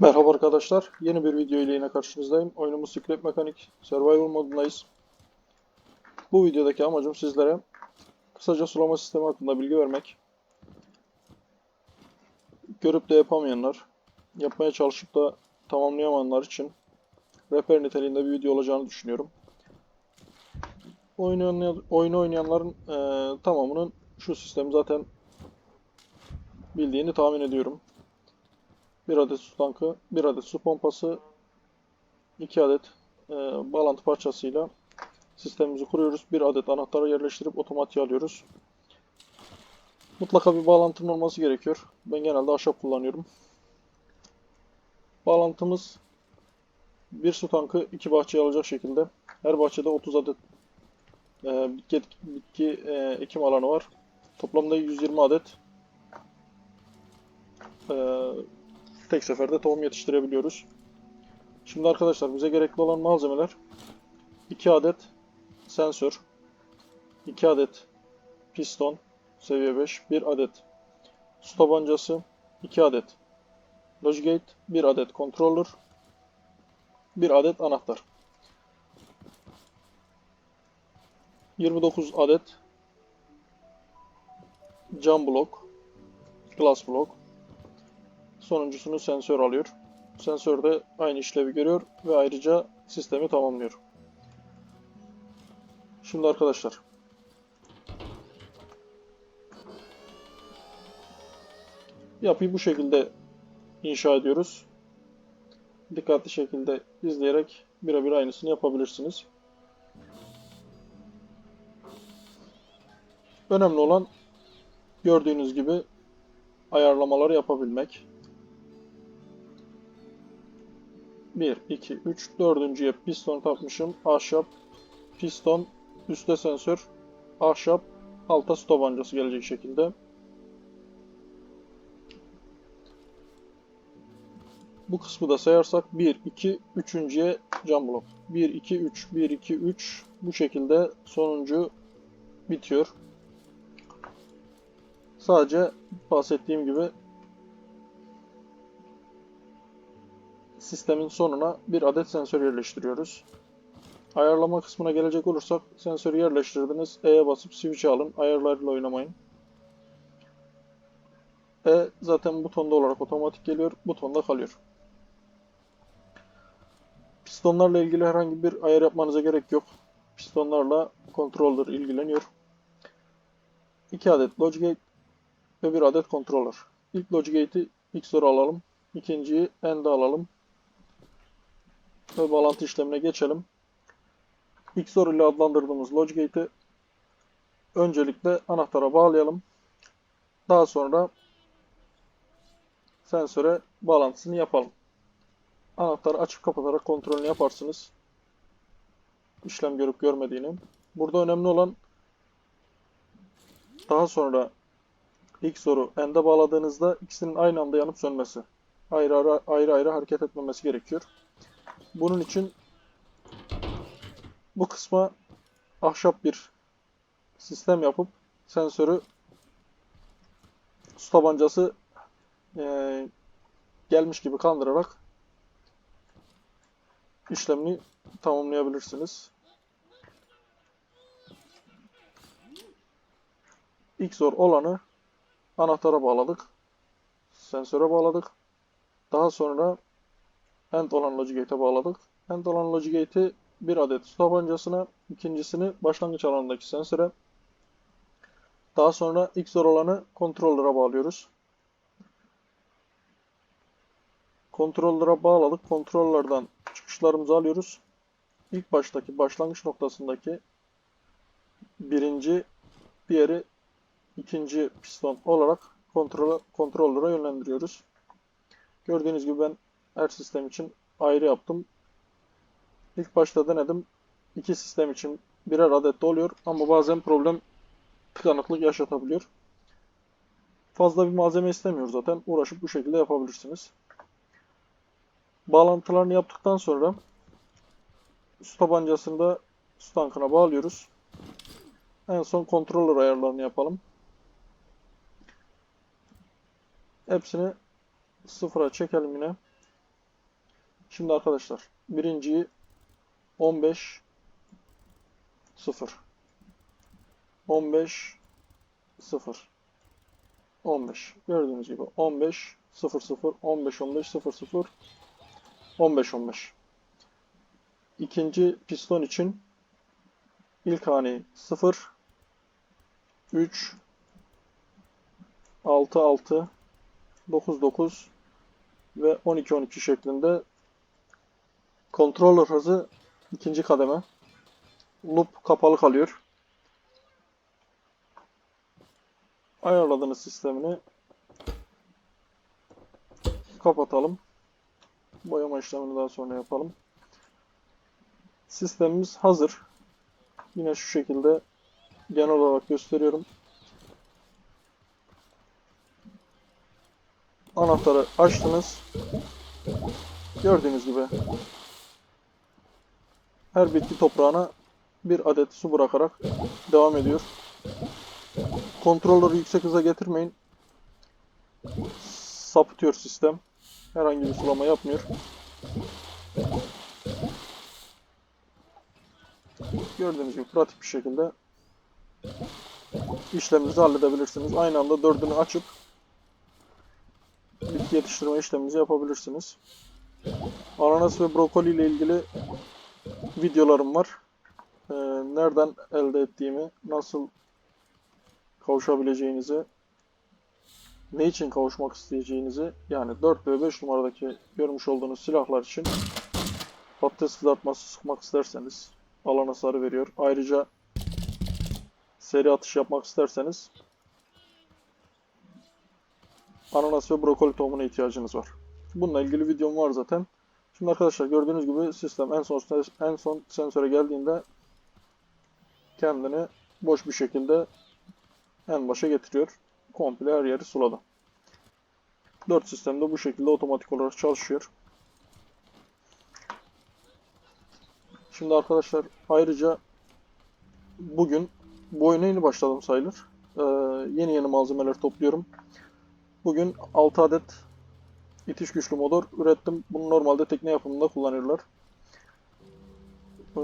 Merhaba arkadaşlar. Yeni bir video ile yine karşınızdayım. Oyunumuz Scrap Mekanik Survival modundayız. Bu videodaki amacım sizlere kısaca sulama sistemi hakkında bilgi vermek. Görüp de yapamayanlar, yapmaya çalışıp da tamamlayamayanlar için rehber niteliğinde bir video olacağını düşünüyorum. Oynayan- oyunu oynayanların eee, tamamının şu sistemi zaten bildiğini tahmin ediyorum. Bir adet su tankı, bir adet su pompası, iki adet e, bağlantı parçasıyla sistemimizi kuruyoruz. Bir adet anahtarı yerleştirip otomatiğe alıyoruz. Mutlaka bir bağlantının olması gerekiyor. Ben genelde ahşap kullanıyorum. Bağlantımız bir su tankı iki bahçeye alacak şekilde. Her bahçede 30 adet e, bitki, bitki e, ekim alanı var. Toplamda 120 adet e, tek seferde tohum yetiştirebiliyoruz. Şimdi arkadaşlar bize gerekli olan malzemeler 2 adet sensör, 2 adet piston seviye 5, 1 adet su tabancası, 2 adet Logigate, 1 adet controller, 1 adet anahtar. 29 adet cam blok, glass blok, Sonuncusunu sensör alıyor. Sensör de aynı işlevi görüyor ve ayrıca sistemi tamamlıyor. Şimdi arkadaşlar. Yapıyı bu şekilde inşa ediyoruz. Dikkatli şekilde izleyerek birebir aynısını yapabilirsiniz. Önemli olan gördüğünüz gibi ayarlamaları yapabilmek. 1, 2, 3, dördüncüye piston takmışım. Ahşap, piston, üstte sensör, ahşap, alta su tabancası gelecek şekilde. Bu kısmı da sayarsak 1, 2, üçüncüye cam blok. 1, 2, 3, 1, 2, 3 bu şekilde sonuncu bitiyor. Sadece bahsettiğim gibi sistemin sonuna bir adet sensör yerleştiriyoruz. Ayarlama kısmına gelecek olursak sensörü yerleştirdiniz. E'ye basıp switch'i alın. Ayarlarıyla oynamayın. E zaten butonda olarak otomatik geliyor. Butonda kalıyor. Pistonlarla ilgili herhangi bir ayar yapmanıza gerek yok. Pistonlarla controller ilgileniyor. 2 adet Logigate ve 1 adet controller. İlk Logigate'i XOR alalım. İkinciyi END'e alalım ve bağlantı işlemine geçelim. XOR ile adlandırdığımız Logigate'i öncelikle anahtara bağlayalım. Daha sonra sensöre bağlantısını yapalım. Anahtarı açıp kapatarak kontrolünü yaparsınız. İşlem görüp görmediğini. Burada önemli olan daha sonra XOR'u end'e bağladığınızda ikisinin aynı anda yanıp sönmesi. Ayrı ayrı, ayrı, ayrı hareket etmemesi gerekiyor. Bunun için bu kısma ahşap bir sistem yapıp sensörü su tabancası eee, gelmiş gibi kandırarak işlemini tamamlayabilirsiniz. İlk zor olanı anahtara bağladık. Sensöre bağladık. Daha sonra End olan Logigate'e bağladık. End olan Logigate'i bir adet su tabancasına, ikincisini başlangıç alanındaki sensöre, daha sonra XOR olanı controller'a bağlıyoruz. Controller'a bağladık. Controller'dan çıkışlarımızı alıyoruz. İlk baştaki başlangıç noktasındaki birinci, diğeri ikinci piston olarak kontrol controller'a yönlendiriyoruz. Gördüğünüz gibi ben her sistem için ayrı yaptım. İlk başta denedim. İki sistem için birer adet de oluyor ama bazen problem tıkanıklık yaşatabiliyor. Fazla bir malzeme istemiyor zaten. Uğraşıp bu şekilde yapabilirsiniz. Bağlantılarını yaptıktan sonra su tabancasını da su tankına bağlıyoruz. En son controller ayarlarını yapalım. Hepsini sıfıra çekelim yine. Şimdi arkadaşlar birinciyi 15 0 15 0 15 gördüğünüz gibi 15 0 0 15 15 0 0 15 15 İkinci piston için ilk haneyi 0 3 6 6 9 9 ve 12 12 şeklinde controller hızı ikinci kademe loop kapalı kalıyor. Ayarladığınız sistemini kapatalım. Boyama işlemini daha sonra yapalım. Sistemimiz hazır. Yine şu şekilde genel olarak gösteriyorum. Anahtarı açtınız. Gördüğünüz gibi her bitki toprağına bir adet su bırakarak devam ediyor. Kontrolleri yüksek hıza getirmeyin. Sapıtıyor sistem. Herhangi bir sulama yapmıyor. Gördüğünüz gibi pratik bir şekilde işleminizi halledebilirsiniz. Aynı anda dördünü açıp bitki yetiştirme işleminizi yapabilirsiniz. Ananas ve brokoli ile ilgili videolarım var. Ee, nereden elde ettiğimi, nasıl kavuşabileceğinizi, ne için kavuşmak isteyeceğinizi, yani 4 ve 5 numaradaki görmüş olduğunuz silahlar için patates kızartması sıkmak isterseniz alan hasarı veriyor. Ayrıca seri atış yapmak isterseniz ananas ve brokoli tohumuna ihtiyacınız var. Bununla ilgili videom var zaten. Şimdi arkadaşlar gördüğünüz gibi sistem en son en son sensöre geldiğinde kendini boş bir şekilde en başa getiriyor. Komple her yeri suladı. 4 sistem de bu şekilde otomatik olarak çalışıyor. Şimdi arkadaşlar ayrıca bugün bu oyuna yeni başladım sayılır. Ee, yeni yeni malzemeler topluyorum. Bugün 6 adet itiş güçlü motor ürettim. Bunu normalde tekne yapımında kullanıyorlar. Ee,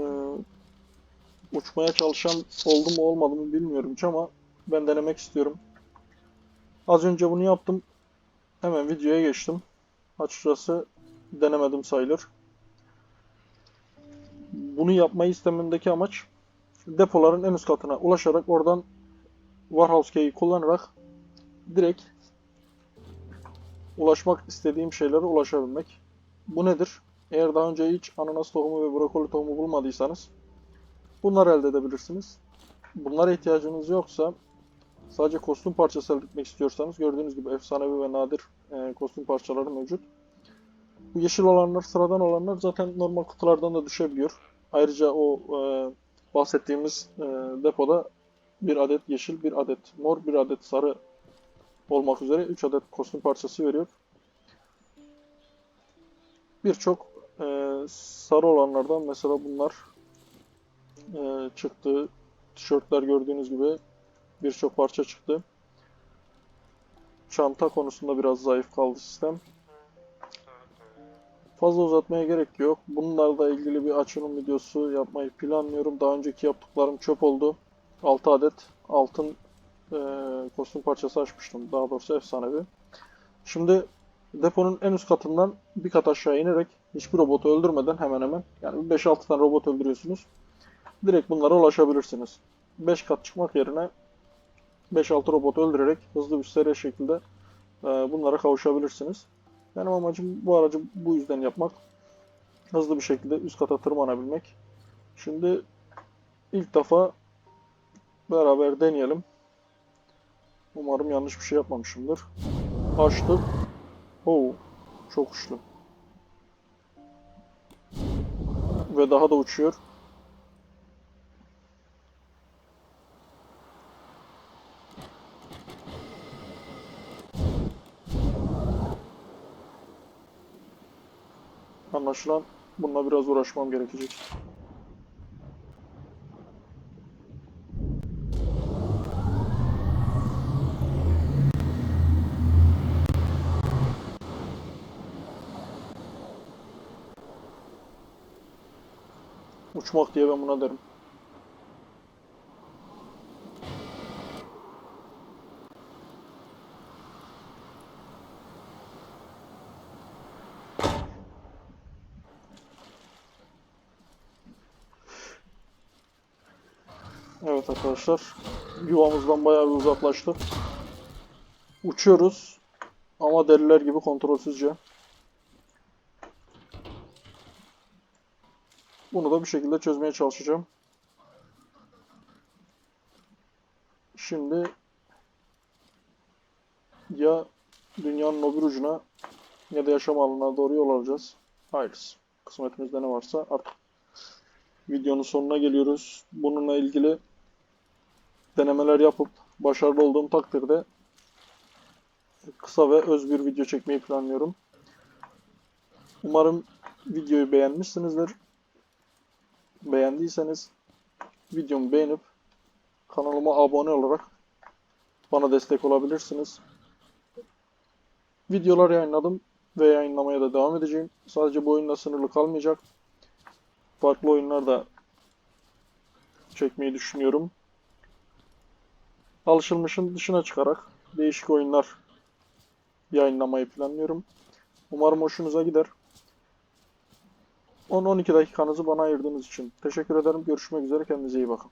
uçmaya çalışan oldu mu olmadı mı bilmiyorum hiç ama ben denemek istiyorum. Az önce bunu yaptım. Hemen videoya geçtim. Açıkçası denemedim sayılır. Bunu yapmayı istememdeki amaç depoların en üst katına ulaşarak oradan Warehouse Key'i kullanarak direkt ulaşmak istediğim şeylere ulaşabilmek. Bu nedir? Eğer daha önce hiç ananas tohumu ve brokoli tohumu bulmadıysanız bunları elde edebilirsiniz. Bunlara ihtiyacınız yoksa sadece kostüm parçası elde etmek istiyorsanız gördüğünüz gibi efsanevi ve nadir e, kostüm parçaları mevcut. Bu yeşil olanlar, sıradan olanlar zaten normal kutulardan da düşebiliyor. Ayrıca o e, bahsettiğimiz e, depoda bir adet yeşil, bir adet mor, bir adet sarı olmak üzere 3 adet kostüm parçası veriyor. Birçok e, sarı olanlardan mesela bunlar e, çıktı. Tişörtler gördüğünüz gibi birçok parça çıktı. Çanta konusunda biraz zayıf kaldı sistem. Fazla uzatmaya gerek yok. Bunlarla ilgili bir açılım videosu yapmayı planlıyorum. Daha önceki yaptıklarım çöp oldu. 6 adet altın e, kostüm parçası açmıştım. Daha doğrusu efsanevi. Şimdi deponun en üst katından bir kat aşağı inerek hiçbir robotu öldürmeden hemen hemen yani 5-6 tane robot öldürüyorsunuz. Direkt bunlara ulaşabilirsiniz. 5 kat çıkmak yerine 5-6 robot öldürerek hızlı bir seri şekilde e, bunlara kavuşabilirsiniz. Benim amacım bu aracı bu yüzden yapmak. Hızlı bir şekilde üst kata tırmanabilmek. Şimdi ilk defa beraber deneyelim. Umarım yanlış bir şey yapmamışımdır. Açtık. Oo, çok uçlu. Ve daha da uçuyor. Anlaşılan bununla biraz uğraşmam gerekecek. Uçmak diye ben buna derim. Evet arkadaşlar. Yuvamızdan bayağı bir uzaklaştık. Uçuyoruz. Ama deliler gibi kontrolsüzce. Bunu da bir şekilde çözmeye çalışacağım. Şimdi ya dünyanın öbür ucuna ya da yaşam alanına doğru yol alacağız. Hayırlısı. Kısmetimizde ne varsa artık videonun sonuna geliyoruz. Bununla ilgili denemeler yapıp başarılı olduğum takdirde kısa ve öz bir video çekmeyi planlıyorum. Umarım videoyu beğenmişsinizdir. Beğendiyseniz videomu beğenip kanalıma abone olarak bana destek olabilirsiniz. Videolar yayınladım ve yayınlamaya da devam edeceğim. Sadece bu oyunla sınırlı kalmayacak. Farklı oyunlar da çekmeyi düşünüyorum. Alışılmışın dışına çıkarak değişik oyunlar yayınlamayı planlıyorum. Umarım hoşunuza gider. 10-12 dakikanızı bana ayırdığınız için teşekkür ederim. Görüşmek üzere. Kendinize iyi bakın.